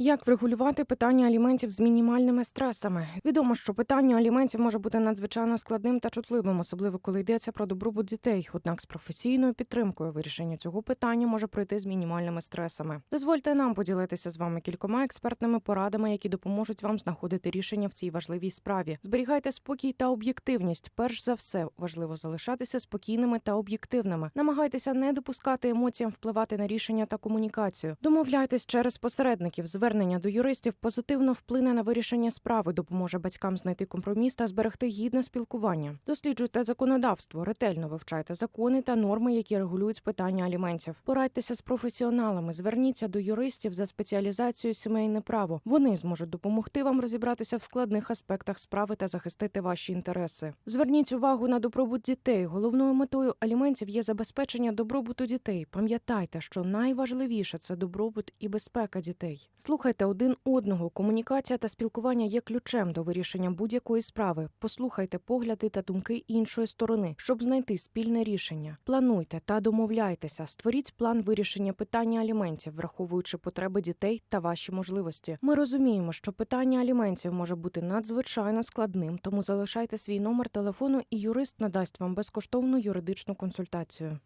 Як врегулювати питання аліментів з мінімальними стресами? Відомо, що питання аліментів може бути надзвичайно складним та чутливим, особливо коли йдеться про добробут дітей. Однак з професійною підтримкою вирішення цього питання може пройти з мінімальними стресами. Дозвольте нам поділитися з вами кількома експертними порадами, які допоможуть вам знаходити рішення в цій важливій справі. Зберігайте спокій та об'єктивність. Перш за все, важливо залишатися спокійними та об'єктивними. Намагайтеся не допускати емоціям впливати на рішення та комунікацію. Домовляйтесь через посередників. Звернення до юристів позитивно вплине на вирішення справи, допоможе батькам знайти компроміс та зберегти гідне спілкування. Досліджуйте законодавство, ретельно вивчайте закони та норми, які регулюють питання аліментів. Порадьтеся з професіоналами. Зверніться до юристів за спеціалізацією сімейне право. Вони зможуть допомогти вам розібратися в складних аспектах справи та захистити ваші інтереси. Зверніть увагу на добробут дітей. Головною метою аліментів є забезпечення добробуту дітей. Пам'ятайте, що найважливіше це добробут і безпека дітей. Слухайте один одного. Комунікація та спілкування є ключем до вирішення будь-якої справи. Послухайте погляди та думки іншої сторони, щоб знайти спільне рішення. Плануйте та домовляйтеся. Створіть план вирішення питання аліментів, враховуючи потреби дітей та ваші можливості. Ми розуміємо, що питання аліментів може бути надзвичайно складним, тому залишайте свій номер телефону, і юрист надасть вам безкоштовну юридичну консультацію.